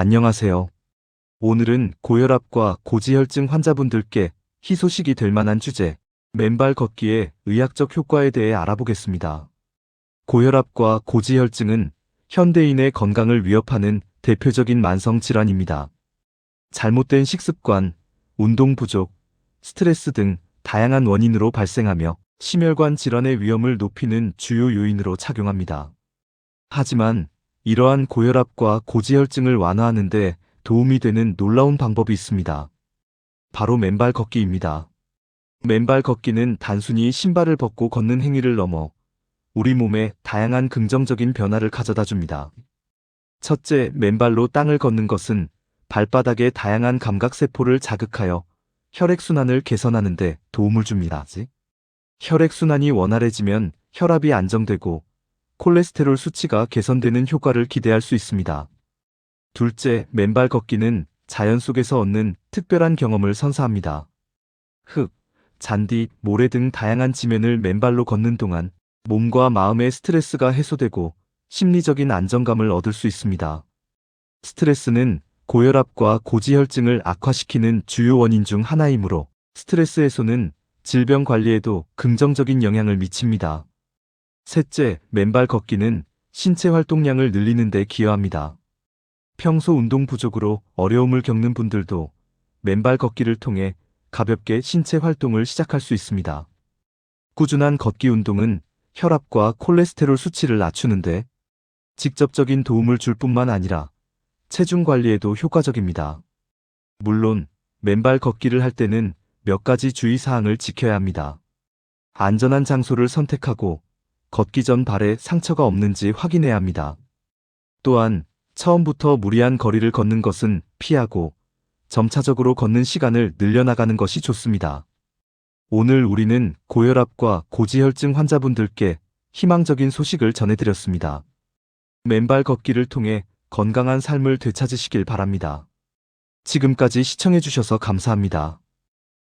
안녕하세요. 오늘은 고혈압과 고지혈증 환자분들께 희소식이 될 만한 주제, 맨발 걷기의 의학적 효과에 대해 알아보겠습니다. 고혈압과 고지혈증은 현대인의 건강을 위협하는 대표적인 만성 질환입니다. 잘못된 식습관, 운동 부족, 스트레스 등 다양한 원인으로 발생하며 심혈관 질환의 위험을 높이는 주요 요인으로 작용합니다. 하지만 이러한 고혈압과 고지혈증을 완화하는 데 도움이 되는 놀라운 방법이 있습니다. 바로 맨발 걷기입니다. 맨발 걷기는 단순히 신발을 벗고 걷는 행위를 넘어 우리 몸에 다양한 긍정적인 변화를 가져다 줍니다. 첫째, 맨발로 땅을 걷는 것은 발바닥의 다양한 감각세포를 자극하여 혈액순환을 개선하는데 도움을 줍니다. 혈액순환이 원활해지면 혈압이 안정되고 콜레스테롤 수치가 개선되는 효과를 기대할 수 있습니다. 둘째, 맨발 걷기는 자연 속에서 얻는 특별한 경험을 선사합니다. 흙, 잔디, 모래 등 다양한 지면을 맨발로 걷는 동안 몸과 마음의 스트레스가 해소되고 심리적인 안정감을 얻을 수 있습니다. 스트레스는 고혈압과 고지혈증을 악화시키는 주요 원인 중 하나이므로 스트레스 해소는 질병 관리에도 긍정적인 영향을 미칩니다. 셋째, 맨발 걷기는 신체 활동량을 늘리는 데 기여합니다. 평소 운동 부족으로 어려움을 겪는 분들도 맨발 걷기를 통해 가볍게 신체 활동을 시작할 수 있습니다. 꾸준한 걷기 운동은 혈압과 콜레스테롤 수치를 낮추는데 직접적인 도움을 줄 뿐만 아니라 체중 관리에도 효과적입니다. 물론 맨발 걷기를 할 때는 몇 가지 주의사항을 지켜야 합니다. 안전한 장소를 선택하고 걷기 전 발에 상처가 없는지 확인해야 합니다. 또한 처음부터 무리한 거리를 걷는 것은 피하고 점차적으로 걷는 시간을 늘려나가는 것이 좋습니다. 오늘 우리는 고혈압과 고지혈증 환자분들께 희망적인 소식을 전해드렸습니다. 맨발 걷기를 통해 건강한 삶을 되찾으시길 바랍니다. 지금까지 시청해주셔서 감사합니다.